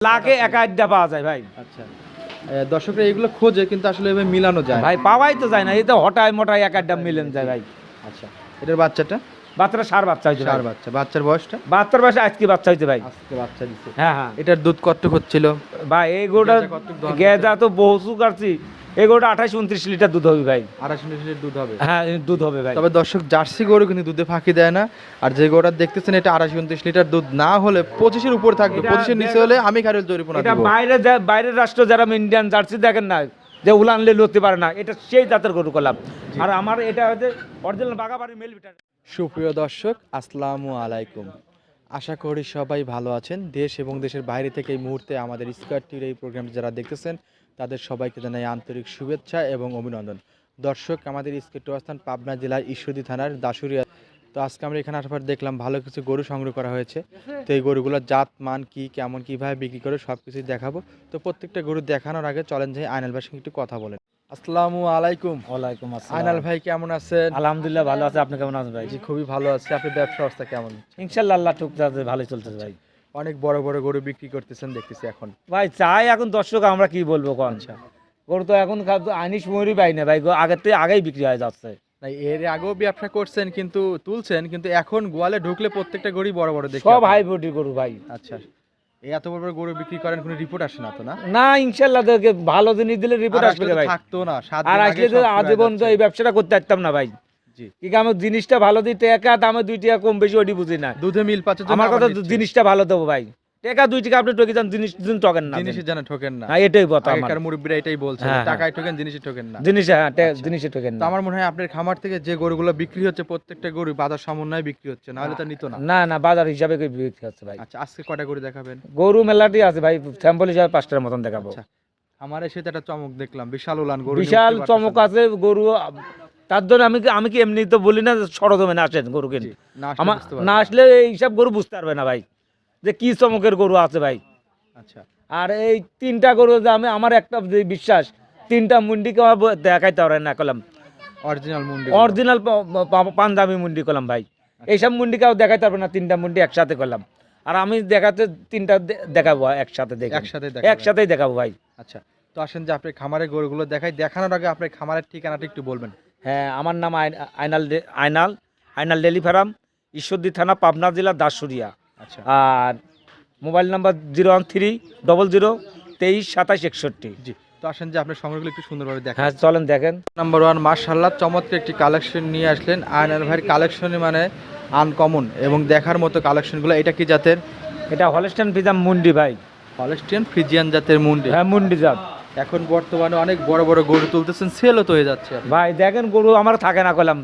লাখে এক আড্ডা পাওয়া যায় ভাই। আচ্ছা। দর্শকরা এগুলো খোঁজে কিন্তু আসলে এভাবে মিলানো যায় ভাই পাওয়াই তো যায় না এই তো হটায় মোটায় এক আড্ডা মিলেন যায় ভাই। আচ্ছা এটার বাচ্চাটা? বাচ্চারা সার বাচ্চা হয়েছে সার বাচ্চা বাচ্চার বয়সটা? বাচ্চার বয়সে আজকে বাচ্চা হয়েছে ভাই। আজকে বাচ্চা দিচ্ছে হ্যাঁ হ্যাঁ। এটার দুধ কত হচ্ছিল? ভাই এই গোটা গেজা তো বহু কাটছি এই আঠাশ উনত্রিশ লিটার দুধ হবে ভাই। আড়াইশো লিটারের দুধ হবে। হ্যাঁ দুধ হবে ভাই। তবে দর্শক জার্সি গরু কিন্তু দুধে ফাঁকি দেয় না। আর যে গরুটা দেখতেছেন এটা আড়াইশো উনত্রিশ লিটার দুধ। না হলে পঁচিশের উপর থাকবে। পঁচিশের নিচে হলে আমি খারুল জরিপনা এটা বাইরে বাইরের রাষ্ট্র যারা ইন্ডিয়ান জার্সি দেখেন না যে উলানলে লড়তে পারে না এটা সেই জাতের গরু করলাম। আর আমার এটা হচ্ছে অরিজিনাল বাগাবাড়ি মেল সুপ্রিয় দর্শক আসসালামু আলাইকুম। আশা করি সবাই ভালো আছেন। দেশ এবং দেশের বাইরে থেকে এই মুহূর্তে আমাদের স্কোয়ার টির এই প্রোগ্রামটি যারা দেখতেছেন, তাদের সবাইকে জানাই আন্তরিক শুভেচ্ছা এবং অভিনন্দন। দর্শক, আমাদের স্কোয়ার টু অবস্থান পাবনা জেলার ঈশ্বরদী থানার দাসুরিয়া তো আজকে আমরা এখানে আসার পর দেখলাম ভালো কিছু গরু সংগ্রহ করা হয়েছে। তো এই গরুগুলোর জাত, মান কি, কেমন, কীভাবে বিক্রি করে সব কিছুই দেখাবো। তো প্রত্যেকটা গরু দেখানোর আগে চলেন যে আইনাল সঙ্গে একটু কথা বলেন। আসসালামু আলাইকুম। ওয়ালাইকুম আইনাল ভাই কেমন আছেন? আলহামদুলিল্লাহ ভালো আছে। আপনি কেমন আছেন ভাই? জি খুবই ভালো আছে। আপনার ব্যবসা অবস্থা কেমন? আল্লাহ টুকটাক ভালোই চলতেছে ভাই। অনেক বড় বড় গরু বিক্রি করতেছেন দেখতেছি এখন। ভাই চাই এখন দর্শক আমরা কি বলব কোন? আচ্ছা। গরু তো এখন আইনিস ময়ূরই পাই না ভাই। আগের থেকে আগেই বিক্রি হয়ে যাচ্ছে। না এর আগেও ব্যবসা করছেন কিন্তু তুলছেন কিন্তু এখন গোয়ালে ঢুকলে প্রত্যেকটা গরু বড় বড় দেখি সব আপনি। হাই বডি গরু ভাই। আচ্ছা। এই এত বড় বড় গরু বিক্রি করেন কোনো রিপোর্ট আসে না তো না? না ইনশাল্লাহ দেখে ভালো জিনিস দিলে রিপোর্ট আসবে ভাই। থাকতো না আর আসলে তো আজীবন তো এই ব্যবসাটা করতে পারতাম না ভাই। জি। কি আমার জিনিসটা ভালো দিই টাকা দামে দুই টাকা কম বেশি ওটি বুঝি না। দুধে মিল পাচ্ছে আমার কথা জিনিসটা ভালো দেবো ভাই। টাকা দুই টাকা আপনি ঠকে যান জিনিস দিন ঠকেন না জিনিসের জানা ঠকেন না। হ্যাঁ এটাই কথা আমার। আগেকার মুরব্বীরা এটাই বলছে হ্যাঁ, টাকায় ঠকেন জিনিসে ঠকেন না। জিনিস হ্যাঁ আচ্ছা। জিনিসে ঠকেন না। আমার মনে হয় আপনার খামার থেকে যে গরুগুলো বিক্রি হচ্ছে প্রত্যেকটা গরু বাজার সমন্বয়ে বিক্রি হচ্ছে না হলে তো নিত না। না না বাজার হিসাবে কই বিক্রি হচ্ছে ভাই। আচ্ছা আজকে কটা গরু দেখাবেন? গরু মেলাটি আছে ভাই স্যাম্পল হিসাবে পাঁচটার মতন দেখাবো। আচ্ছা আমার এসে একটা চমক দেখলাম বিশাল উলান গরু বিশাল চমক আছে গরু তার জন্য আমি আমি কি এমনি তো বলি না সরজমে আসেন গরু না। কিন জি, না আসলে আমার বুঝতে পারবেন। না আসলে এই সব গরু বুঝতে পারবে না ভাই। যে কি চমকের গরু আছে ভাই। আচ্ছা। আর এই তিনটা গরু যে আমি আমার একটা যে বিশ্বাস তিনটা মুন্ডিকে আমার দেখাইতে পারে না কলাম। অরিজিনাল মুন্ডি অরিজিনাল পাঞ্জাবি মুন্ডি করলাম ভাই। এইসব মুন্ডিকেও দেখাইতে পারবে না তিনটা মুন্ডি একসাথে করলাম। আর আমি দেখাতে তিনটা দেখাবো একসাথে দেখে। একসাথে। একসাথেই দেখাবো ভাই। আচ্ছা। তো আসেন যে আপনি খামারের গরুগুলো দেখাই দেখানোর আগে আপনার খামারের ঠিকানাটা একটু বলবেন। হ্যাঁ আমার নাম আইন- আইনাল আইনাল আইনাল ডেলি ফার্ম ঈশ্বরদী থানা পাবনা জেলা দাসুরিয়া। আচ্ছা আর mobile number zero one three double zero তেইশ সাতাশ একষট্টি। জি তো আসেন যে আপনার সংগ্রহগুলো একটু সুন্দরভাবে দেখান। হ্যাঁ চলেন দেখেন। নাম্বার ওয়ান মার্শাল্লাহ চমৎকার একটি কালেকশন নিয়ে আসলেন। আয়নার ভাইয়ের কালেকশনে মানে আনকমন এবং দেখার মতো কালেকশনগুলো এটা কি জাতের? এটা হলস্টাইন ফিজাম মুন্ডি ভাই। হলস্টিয়ান ফ্রিজিয়ান জাতের মুন্ডি। হ্যাঁ মুন্ডি জাত। এখন বর্তমানে অনেক বড় বড় গরু তুলতেছেন সেলও তো হয়ে যাচ্ছে ভাই দেখেন গরু আমার থাকে না কলাম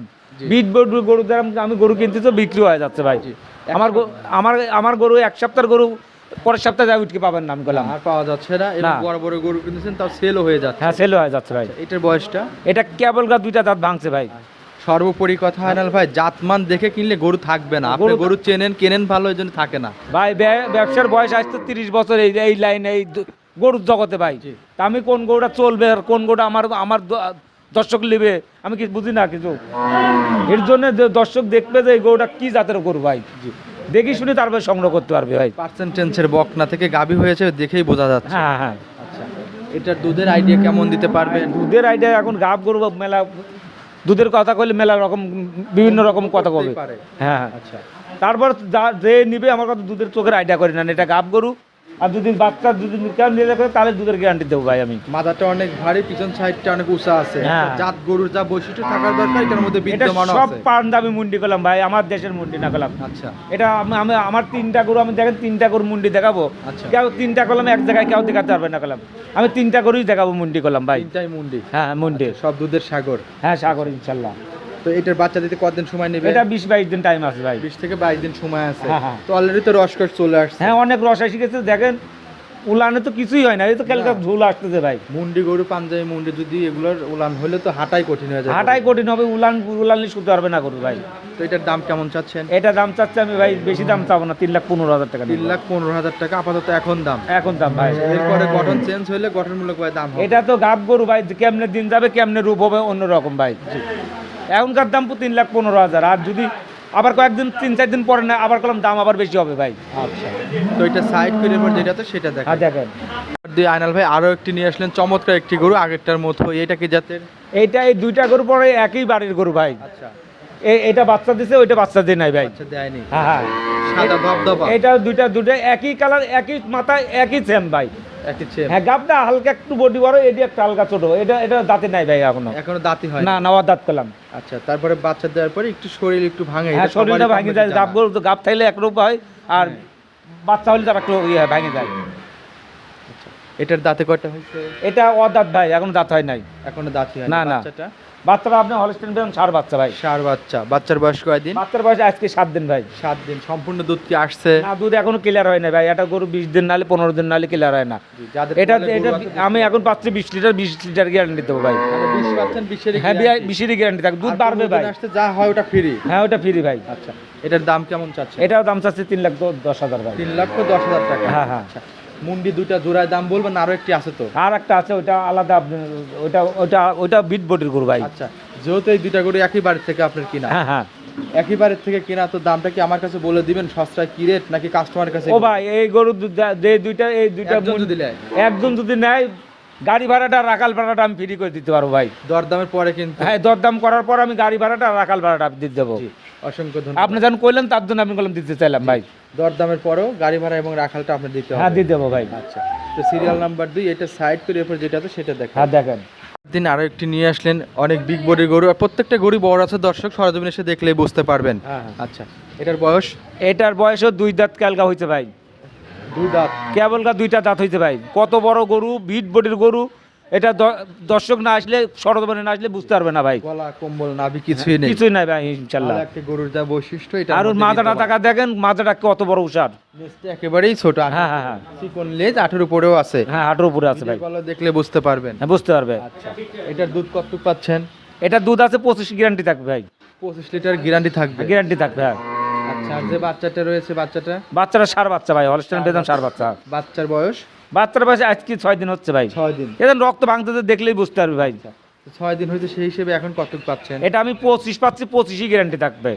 বিট গরু গরু দ্বারা আমি গরু কিনতে তো বিক্রি হয়ে যাচ্ছে ভাই। আমার আমার আমার গরু এক সপ্তাহের গরু পরের সপ্তাহে যা উঠকে পাবেন না আমি কলাম আর পাওয়া যাচ্ছে না এবং বড় বড় গরু কিনতেছেন তাও সেলও হয়ে যাচ্ছে। হ্যাঁ সেল হয়ে যাচ্ছে ভাই। এটার বয়সটা? এটা কেবল গা দুইটা দাঁত ভাঙছে ভাই। সর্বোপরি কথা আয়নাল ভাই জাতমান দেখে কিনলে গরু থাকবে না। আপনি গরু- চেনেন কেনেন ভালো এই জন্য থাকে না। ভাই ব্যবসার বয়স আজ তো তিরিশ বছর এই এই লাইনে এই গরুর জগতে ভাই। আমি কোন গরুটা চলবে আর কোন গরুটা আমার আমার দর্শক নেবে আমি কিছু বুঝি না কিছু? এর জন্য যে দর্শক দেখবে যে এই গরুটা কি জাতের গরু ভাই। দেখি শুনে তারপরে সংগ্রহ করতে পারবে ভাই। পার্সেন্টেন্সের বকনা থেকে গাবি হয়েছে দেখেই বোঝা যাচ্ছে। হ্যাঁ হ্যাঁ আচ্ছা এটার দুধের আইডিয়া কেমন দিতে পারবে? দুধের আইডিয়া এখন গাব গরু মেলা দুধের কথা কইলে মেলা রকম বিভিন্ন রকম কথা কবে পারে। হ্যাঁ হ্যাঁ। আচ্ছা। তারপর যা- যে নিবে আমার কথা দুধের চোখের আইডিয়া করি না এটা গাব গরু আর যদি বাচ্চা যদি কেউ নিয়ে যাবে তাহলে দুধের গ্যারান্টি দেবো ভাই আমি। মাথাটা অনেক ভারী পিছন সাইডটা অনেক উঁচা আছে। হ্যাঁ। জাত গরুর যা বৈশিষ্ট্য থাকার দরকার এটার মধ্যে বিদ্যমান আছে। পান দামি মুন্ডি করলাম ভাই আমার দেশের মুন্ডি না করলাম আচ্ছা। এটা আমি আমি- আমার তিনটা গরু আমি দেখেন তিনটা গরু মুন্ডি দেখাবো। আচ্ছা। কেউ তিনটা করলাম এক জায়গায় কেউ দেখাতে পারবে না করলাম আমি তিনটা গরুই দেখাবো মুন্ডি করলাম ভাই। তিনটাই মুন্ডি? হ্যাঁ মুন্ডি। সব দুধের সাগর। হ্যাঁ সাগর ইনশাল্লাহ। তো এটার বাচ্চা দিতে কতদিন সময় নেবে? এটা বিশ বাইশ দিন টাইম আছে ভাই। বিশ থেকে বাইশ দিন সময় আছে। হ্যাঁ, হ্যাঁ। তো অলরেডি তো রসকস চলে আসছে। হ্যাঁ অনেক রসা শিখেছে দেখেন উলানে তো কিছুই হয় না এই তো কালকে ঝুল আসতেছে ভাই। মুন্ডি গরু পাঞ্জাবি মুন্ডি যদি এগুলোর উলান হলে তো হাঁটাই কঠিন হয়ে যায় হাঁটাই কঠিন হবে উলান উলানলি শুতে পারবে না গরু ভাই। তো এটার দাম কেমন চাচ্ছেন? এটা দাম চাচ্ছে আমি ভাই বেশি দাম চাবো না তিন লাখ পনেরো হাজার টাকা তিন লাখ পনেরো হাজার টাকা আপাতত এখন দাম। এখন দাম ভাই। এরপরে গঠন চেঞ্জ হলে গঠনমূলক ভাবে দাম এটা তো গাব গরু ভাই কেমনে দিন যাবে কেমনে রূপ হবে অন্যরকম ভাই। এখনকার দাম তিন লাখ পনেরো হাজার। আর যদি আবার কয়েকদিন তিন চার দিন পরে না আবার করলাম দাম আবার বেশি হবে ভাই। আচ্ছা। তো এটা সাইড করে এরপর যেটা তো সেটা দেখা হ্যাঁ দেখেন। দিয়ে আয়নাল ভাই আরও একটি নিয়ে আসলেন চমৎকার একটি গরু আগেরটার মতো। এটা কি জাতের? এইটা এই দুইটা গরু পরে একই বাড়ির গরু ভাই। আচ্ছা। এটা বাচ্চা দিছে ওইটা বাচ্চা দিয়ে নাই ভাই। আচ্ছা দেয়নি। হ্যাঁ হ্যাঁ। এটা দুইটা দুইটা একই কালার একই মাথা একই সেম ভাই। হ্যাঁ গাবটা হালকা একটু বডি বড় এটি একটা হালকা ছোট। এটা এটা দাঁতে নাই ভাই এখনও। এখনও দাঁতি হয় না নাওয়া দাঁত পেলাম আচ্ছা তারপরে বাচ্চা দেওয়ার পরে একটু শরীর একটু ভাঙে হ্যাঁ শরীরটা ভাঙে যায়। গাব গাব থাইলে একরূপ হয় আর বাচ্চা হলে তার একটু ইয়ে হয়, ভাঙে যায়। এটার দাঁতে কয়টা হয়েছে? এটা অদাঁত ভাই এখন দাঁত হয় নাই। এখনও দাঁতি হয় না, না। বাচ্চাটা? আপনি হলস্টেন পেলাম সার বাচ্চা ভাই। সার বাচ্চা। বাচ্চার বয়স কয়দিন? বাচ্চার বয়স আজকে সাত দিন ভাই। সাত দিন। সম্পূর্ণ দুধ কি আসছে? না দুধ এখনও ক্লিয়ার হয় না ভাই। এটা গরু বিশ দিন নাহলে পনেরো দিন নাহলে ক্লিয়ার হয় না। এটা এটা আমি এখন পাচ্ছি বিশ লিটার বিশ লিটার গ্যারান্টি দেবো ভাই। বিশ পাচ্ছেন বিশেরই হ্যাঁ। বিশেরই গ্যারান্টি থাকে দুধ বাড়বে ভাই। দিন আসতে যা হয় ওটা ফ্রি হ্যাঁ ওটা ফ্রি ভাই। আচ্ছা। এটার দাম কেমন চাচ্ছে এটাও দাম চাচ্ছে তিন লাখ দশ হাজার ভাই। তিন লক্ষ দশ হাজার টাকা। হ্যাঁ, হ্যাঁ। মুন্ডি দুইটা জোড়ায় দাম বলবেন আরও একটি আছে তো? আর একটা আছে ওটা আলাদা ওটা ওটা ওটা বিট বডির গরু ভাই। আচ্ছা যেহেতু এই দুইটা গরু একই বাড়ির থেকে আপনার কিনা। হ্যাঁ হ্যাঁ। একই বাড়ির থেকে কিনা তো দামটা কি আমার কাছে বলে দিবেন? সস্তায় কি রেট নাকি কাস্টমারের কাছে? ও ভাই এই গরু যে দুইটা এই দুইটা একজন যদি নেয়? একজন যদি নেয় গাড়ি ভাড়াটা রাখাল ভাড়াটা আমি ফ্রি করে দিতে পারব ভাই। দরদামের পরে কিন্তু হ্যাঁ দরদাম করার পর আমি গাড়ি ভাড়াটা রাখাল ভাড়াটা দিতে দেবো। অসংখ্য ধন্যবাদ। আপনি যখন কইলেন তার জন্য আমি বললাম দিতে চাইলাম ভাই। দরদামের পরেও গাড়ি ভাড়া এবং রাখালটা আপনার দিতে হ্যাঁ হবে। দিয়ে দেবো ভাই। আচ্ছা তো সিরিয়াল নাম্বার দুই এটা সাইড করে এরপর যেটা আছে সেটা দেখা হ্যাঁ দেখেন। দিন আরও একটি নিয়ে আসলেন অনেক বিগ বডির গরু আর প্রত্যেকটা গরু বড় আছে দর্শক সরজমিন এসে দেখলেই বুঝতে পারবেন। হ্যাঁ, হ্যাঁ। আচ্ছা এটার বয়স? এটার বয়সও দুই দাঁত ক্যালকা হইছে ভাই। দুই দাঁত। কেবলকা দুইটা দাঁত হয়েছে ভাই। কত বড় গরু বিট বডির গরু এটা দর্শক না আসলে সরজমানে না আসলে বুঝতে পারবে না ভাই। গলা কম্বল নাভি কিছুই নেই। কিছুই নাই ভাই ইনশাল্লাহ। একটা গরুর যা বৈশিষ্ট্য এটা আর ওর মাথাটা টাকা দেখেন মাথাটা কত বড় উষার একেবারেই ছোট হ্যাঁ হ্যাঁ হ্যাঁ। চিকন লেজ আঠের উপরেও আছে। হ্যাঁ হাঁটুর উপরে আছে ভাই। গলা দেখলে বুঝতে পারবেন। হ্যাঁ বুঝতে পারবে। আচ্ছা এটার দুধ কতটুকু পাচ্ছেন? এটা দুধ আছে পঁচিশ গ্যারান্টি থাকবে ভাই। পঁচিশ লিটার গ্যারান্টি থাকবে। গ্যারান্টি থাকবে হ্যাঁ। আচ্ছা আর যে বাচ্চাটা রয়েছে বাচ্চাটা? বাচ্চারা সার বাচ্চা ভাই হলস্টেন বেতন সার বাচ্চা। বাচ্চার বয়স? বাচ্চার বয়সে আজকে ছয় দিন হচ্ছে ভাই। ছয় দিন। এখন রক্ত ভাঙতে দেখলেই বুঝতে পারবে ভাই। ছয় দিন হয়েছে সেই হিসেবে এখন কতটুকু পাচ্ছেন? এটা আমি পঁচিশ পাচ্ছি পঁচিশই গ্যারান্টি থাকবে।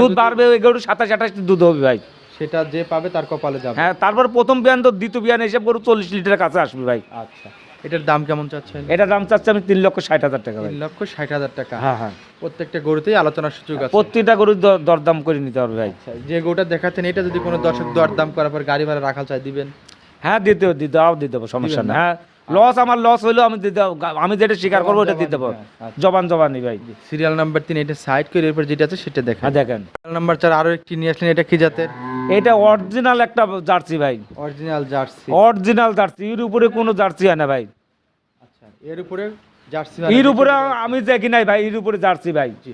দুধ বাড়বে এগুলো সাতাশ আঠাশ দুধ হবে ভাই। সেটা যে পাবে তার কপালে যাবে। হ্যাঁ তারপর প্রথম বিয়ান তো দ্বিতীয় বিয়ান হিসেব করে চল্লিশ লিটারের কাছে আসবে ভাই। আচ্ছা এটার দাম কেমন চাচ্ছেন? এটা দাম চাচ্ছে আমি তিন লক্ষ ষাট হাজার টাকা তিন লক্ষ ষাট হাজার টাকা। হ্যাঁ হ্যাঁ। প্রত্যেকটা গরুতেই আলোচনার সুযোগ আছে। প্রত্যেকটা গরুর দরদাম করে নিতে হবে ভাই। আচ্ছা, যে গরুটা দেখাচ্ছেন এটা যদি কোনো দর্শক দরদাম করার পর গাড়ি ভাড়া রাখাল চাই দিবেন? হ্যাঁ দিতে দিতে দিতে দেবো সমস্যা না? হ্যাঁ লস আমার লস হইলেও আমি দিতে আমি যেটা স্বীকার করব ওটা দিতে দেবো জবান, হ্যাঁ, জবানি ভাই। সিরিয়াল নাম্বার তিন এটা সাইড করে এরপর যেটা আছে সেটা দেখা হ্যাঁ দেখেন। সিরিয়াল নাম্বার চার আরও একটি নিয়ে আসলেন এটা কি জাতের? এটা অরিজিনাল একটা জার্সি ভাই। Original jersey. অরিজিনাল জার্সি এর উপরে কোনো জার্সি হয় না ভাই। আচ্ছা এর উপরে জার্সি এর উপরে আমি দেখি নাই ভাই এর উপরে জার্সি ভাই। জি।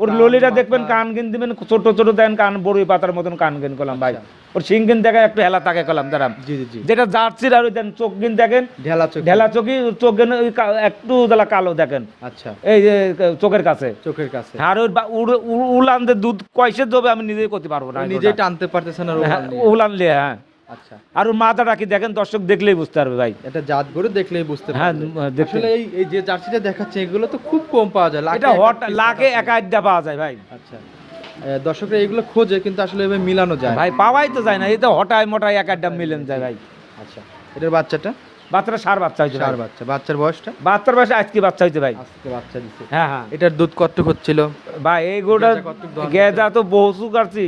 ওর কান, ললিটা দেখবেন কান গিন দিবেন ছোট ছোট দেন কান বড়ই পাতার মতন কান গিন করলাম ভাই। আচ্ছা। ওর সিংগিন দেখে একটু হেলা তাকে করলাম দাঁড়াম জি জি জি। যেটা জার্সির আর ওই দেন চোখ গিন দেখেন ঢেলা চোখ। ঢেলা চোখই চোখ গিন ওই একটু জ্বালা কালো দেখেন। আচ্ছা। এই যে চোখের কাছে। চোখের কাছে। আর উড়- উলানদের দুধ কয়সে দেবে আমি নিজেই করতে পারব না নিজেই টানতে পারতেছেন হ্যাঁ। উলান লিয়ে হ্যাঁ। আচ্ছা। আর মাথাটা কি দেখেন? দর্শক দেখলেই বুঝতে পারবে ভাই। এটা জাত গরু দেখলেই বুঝতে হ্যাঁ পারবে। আসলে এই এই যে জার্সিটা দেখাচ্ছে এগুলো তো খুব কম পাওয়া যায়। লাখে এটা হট লাখে এক আড্ডা পাওয়া যায় ভাই। আচ্ছা। দর্শকরা এগুলো খোঁজে কিন্তু আসলে এভাবে মিলানো যায় ভাই পাওয়াই তো যায় না। এই তো হটায় মোটায় এক আড্ডা মিলেন যায় ভাই। আচ্ছা। এটার বাচ্চাটা? বাচ্চারা সার বাচ্চা হয়েছে ভাই। বাচ্চা। বাচ্চার বয়সটা? বাচ্চার বয়সে আজকে বাচ্চা হয়েছে ভাই। আজকে বাচ্চা দিচ্ছে হ্যাঁ হ্যাঁ। এটার দুধ কতটুকু হচ্ছিল? ভাই এই দহন গেজা তো বহু কাটছি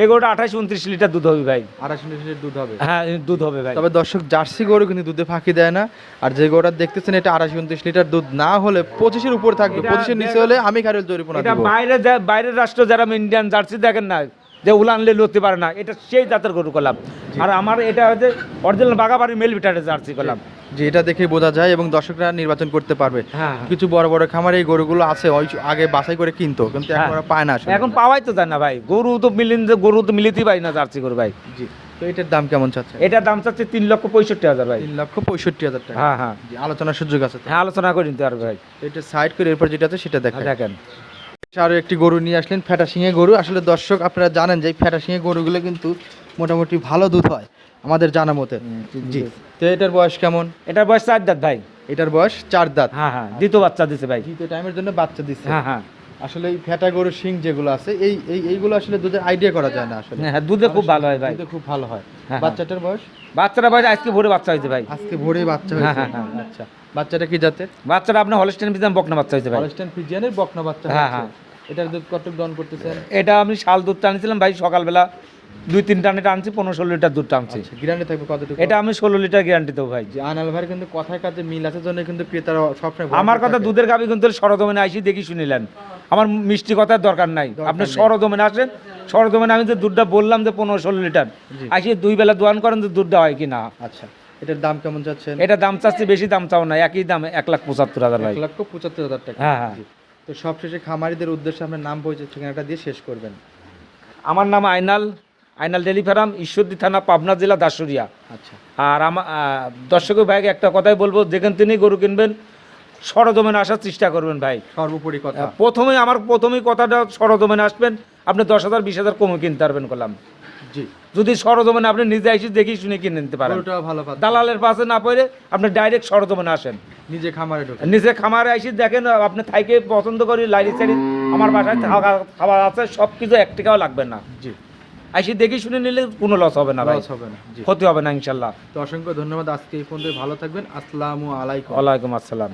এই গরুটা আঠাশ উনত্রিশ লিটার দুধ হবে ভাই। আড়াইশো লিটার দুধ হবে। হ্যাঁ দুধ হবে ভাই। তবে দর্শক জার্সি গরু কিন্তু দুধে ফাঁকি দেয় না। আর যে গরুটা দেখতেছেন এটা আড়াইশো উনত্রিশ লিটার দুধ না হলে পঁচিশের উপর থাকবে। পঁচিশের নিচে হলে আমি খারিল জরিমানা এটা বাইরে বাইরের রাষ্ট্র যারা ইন্ডিয়ান জার্সি দেখেন না যে উলানলে লড়তে পারে না এটা সেই জাতের গরু করলাম আর আমার এটা হচ্ছে অরিজিনাল বাগাবাড়ি মেল বিটারের জার্সি করলাম যে এটা দেখে বোঝা যায় এবং দর্শকরা নির্বাচন করতে পারবে। হ্যাঁ কিছু বড় বড় খামারে এই গরুগুলো আছে আগে বাছাই করে কিনতো কিন্তু এখন হ্যাঁ। পায় না এখন পাওয়াই তো যায় না ভাই। গরু তো মিলিন গরু তো মিলিতেই পাই না জার্সি গরু ভাই। জি তো এটার দাম কেমন চাচ্ছে? এটার দাম চাচ্ছে তিন লক্ষ পঁয়ষট্টি হাজার ভাই। তিন লক্ষ পঁয়ষট্টি হাজার টাকা। হ্যাঁ হ্যাঁ। আলোচনার সুযোগ আছে হ্যাঁ আলোচনা করে নিতে পারবে ভাই। এটা সাইড করে এরপর যেটা আছে সেটা দেখা হ্যাঁ, দেখেন। আরও একটি গরু নিয়ে আসলেন ফ্যাটা শিঙে গরু। আসলে দর্শক আপনারা জানেন যে ফ্যাটা শিঙে গরুগুলো কিন্তু মোটামুটি ভালো দুধ হয় আমাদের জানা মতে। জি। তো এটার বয়স কেমন? এটার বয়স চার দাঁত ভাই। এটার বয়স চার দাঁত। হ্যাঁ হ্যাঁ দ্বিতীয় বাচ্চা দিছে ভাই। দ্বিতীয় টাইমের জন্য বাচ্চা দিচ্ছে হ্যাঁ হ্যাঁ। আসলে এই ফ্যাটা গরুর শিং যেগুলো আছে এই এই এইগুলো আসলে দুধের আইডিয়া করা যায় না আসলে। হ্যাঁ দুধে খুব ভালো হয় ভাই। দুধে খুব ভালো হয়। হ্যাঁ। বাচ্চাটার বয়স? বাচ্চারা ভাই আজকে ভোরে বাচ্চা হয়েছে ভাই। আজকে ভোরে বাচ্চা হ্যাঁ, হয়েছে। হ্যাঁ, হ্যাঁ। আচ্ছা বাচ্চাটা কি জাতের? বাচ্চারা আপনার হলস্টেন বিজাম বকনা বাচ্চা হয়েছে ভাই। হলস্টাইন ফ্রিজিয়ানের বকনা বাচ্চা হ্যাঁ, হয়েছে। এটার দুধ কত দন করতেছেন? এটা আমি শাল দুধ টানছিলাম ভাই সকালবেলা দুই তিন টানে টানছি পনেরো ষোলো লিটার দুধ টানছি আচ্ছা গ্যারান্টি থাকবে কতটুকু? এটা আমি ষোলো লিটার গ্যারান্টি দেবো ভাই। যে আনাল ভাই কিন্তু কথায় কাজে মিল আছে জন্য কিন্তু ক্রেতারা সবসময় আমার কথা দুধের গাবি কিন্তু সরদমনে আইসি দেখি শুনিলেন। আমার মিষ্টি কথার দরকার নাই। আপনি নেই। সরদমনে আসেন। সরদমনে আমি যে দুধটা বললাম যে পনেরো ষোলো লিটার জি। আইসি দুই বেলা দোয়ান করেন যে দুধটা হয় কি না আচ্ছা এটার দাম কেমন যাচ্ছেন এটা দাম চাচ্ছি বেশি দাম চাও না একই দাম এক লাখ পঁচাত্তর হাজার এক লক্ষ পঁচাত্তর হাজার টাকা। হ্যাঁ, হ্যাঁ। তো সবশেষে খামারিদের উদ্দেশ্যে আপনার নাম পরিচয় ঠিকানাটা দিয়ে শেষ করবেন। আমার নাম আইনাল আইনাল ডেলি ফার্ম ঈশ্বরদী থানা পাবনা জেলা দাসুরিয়া। আচ্ছা। আর আমার দর্শকের ভাইকে একটা কথাই বলব যেখান তিনি গরু কিনবেন সরজমিনে আসার চেষ্টা করবেন ভাই। সর্বোপরি কথা। প্রথমে আমার প্রথমেই কথাটা সরজমিনে আসবেন আপনি দশ হাজার বিশ হাজার কমে কিনতে পারবেন করলাম জি। যদি সরজমিনে আপনি নিজে এসে দেখি শুনে কিনে নিতে পারেন। ভালো দালালের পাশে না পড়ে আপনি ডাইরেক্ট সরজমিনে আসেন। নিজে খামারে নিজে খামারে এসে দেখেন আপনি থাইকে পছন্দ করি লাইরি সাইরি আমার বাসায় খাবার আছে সব কিছু এক টাকাও লাগবে না। জি। আইসি দেখি শুনে নিলে কোনো লস হবে না লস হবে না ক্ষতি হবে না ইনশাল্লাহ। তো অসংখ্য ধন্যবাদ আজকে এই পর্যন্ত ভালো থাকবেন। আসসালামু আলাইকুম। ওয়ালাইকুম আসসালাম।